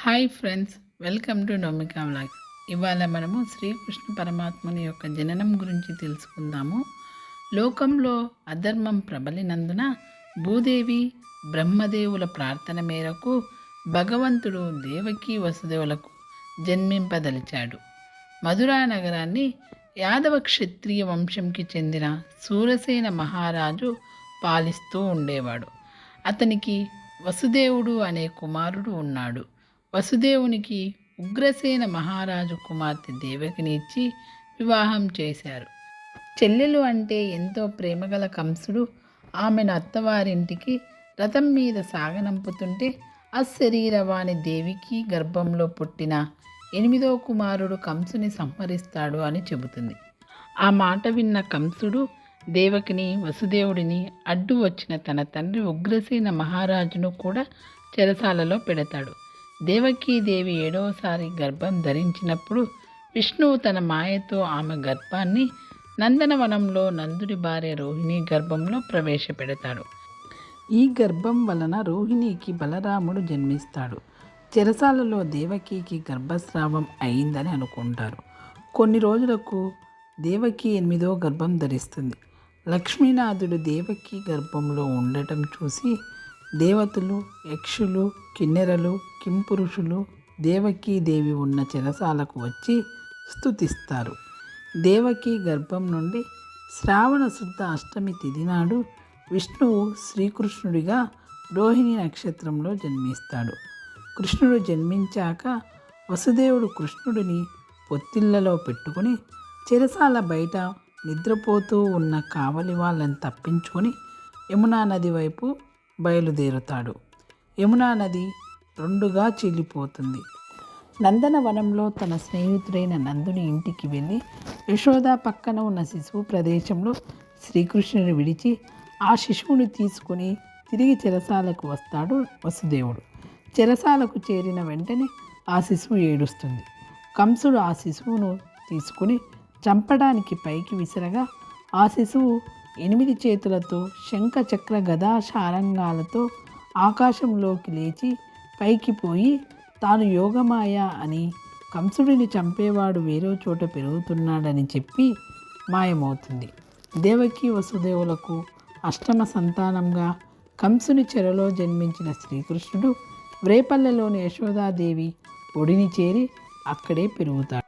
Hi friends welcome to Nomika vlog. ఇవాళ మనము శ్రీకృష్ణ పరమాత్మని యొక్క జననం గురించి తెలుసుకుందాము. లోకంలో అధర్మం ప్రబలినందున భూదేవి బ్రహ్మదేవుల ప్రార్థన మేరకు భగవంతుడు దేవకి వసుదేవులకు జన్మింపదలిచాడు. మధురా నగరాన్ని యాదవ క్షత్రియ వంశంకి చెందిన సూరసేన మహారాజు పాలిస్తూ ఉండేవాడు. అతనికి వసుదేవుడు అనే కుమారుడు ఉన్నాడు. వసుదేవునికి ఉగ్రసేన మహారాజు కుమార్తె దేవకిని ఇచ్చి వివాహం చేశారు. చెల్లెలు అంటే ఎంతో ప్రేమగల కంసుడు. ఆమెను అత్తవారింటికి రథం మీద సాగనంపుతుంటే అశరీరవాణి దేవికి గర్భంలో పుట్టిన ఎనిమిదో కుమారుడు కంసుని సంహరిస్తాడు అని చెబుతుంది. ఆ మాట విన్న కంసుడు దేవకిని వసుదేవుడిని అడ్డు వచ్చిన తన తండ్రి ఉగ్రసేన మహారాజును కూడా చెరసాలలో పెడతాడు. దేవకీదేవి ఏడవసారి గర్భం ధరించినప్పుడు విష్ణువు తన మాయతో ఆమె గర్భాన్ని నందనవనంలో నందుడి భార్య రోహిణి గర్భంలో ప్రవేశపెడతాడు. ఈ గర్భం వలన రోహిణికి బలరాముడు జన్మిస్తాడు. చెరసాలలో దేవకికి గర్భస్రావం అయిందని అనుకుంటారు. కొన్ని రోజులకు దేవకి ఎనిమిదో గర్భం ధరిస్తుంది. లక్ష్మీనాథుడు దేవకి గర్భంలో ఉండటం చూసి దేవతలు యక్షులు కిన్నెరలు కింపురుషులు దేవకీ దేవి ఉన్న చెరసాలకు వచ్చి స్తుతిస్తారు. దేవకి గర్భం నుండి శ్రావణ శుద్ధ అష్టమి తిథి నాడు విష్ణువు శ్రీకృష్ణుడిగా రోహిణి నక్షత్రంలో జన్మిస్తాడు. కృష్ణుడు జన్మించాక వసుదేవుడు కృష్ణుడిని పొత్తిళ్ళలో పెట్టుకుని చెరసాల బయట నిద్రపోతూ ఉన్న కావలి వాళ్ళని తప్పించుకొని యమునా నది వైపు బయలుదేరుతాడు. యమునా నది రెండుగా చీలిపోతుంది. నందనవనంలో తన స్నేహితుడైన నందుని ఇంటికి వెళ్ళి యశోద పక్కన ఉన్న శిశువు ప్రదేశంలో శ్రీకృష్ణుని విడిచి ఆ శిశువుని తీసుకుని తిరిగి చెరసాలకు వస్తాడు వసుదేవుడు. చెరసాలకు చేరిన వెంటనే ఆ శిశువు ఏడుస్తుంది. కంసుడు ఆ శిశువును తీసుకుని చంపడానికి పైకి విసరగా ఆ శిశువు ఎనిమిది చేతులతో శంఖ చక్ర గదా శారంగాలతో ఆకాశంలోకి లేచి పైకి పోయి తాను యోగమాయ అని కంసుడిని చంపేవాడు వేరే చోట పెరుగుతున్నాడని చెప్పి మాయమవుతుంది. దేవకి వసుదేవులకు అష్టమ సంతానంగా కంసుని చెరలో జన్మించిన శ్రీకృష్ణుడు వ్రేపల్లెలోని యశోదాదేవి ఒడిని చేరి అక్కడే పెరుగుతాడు.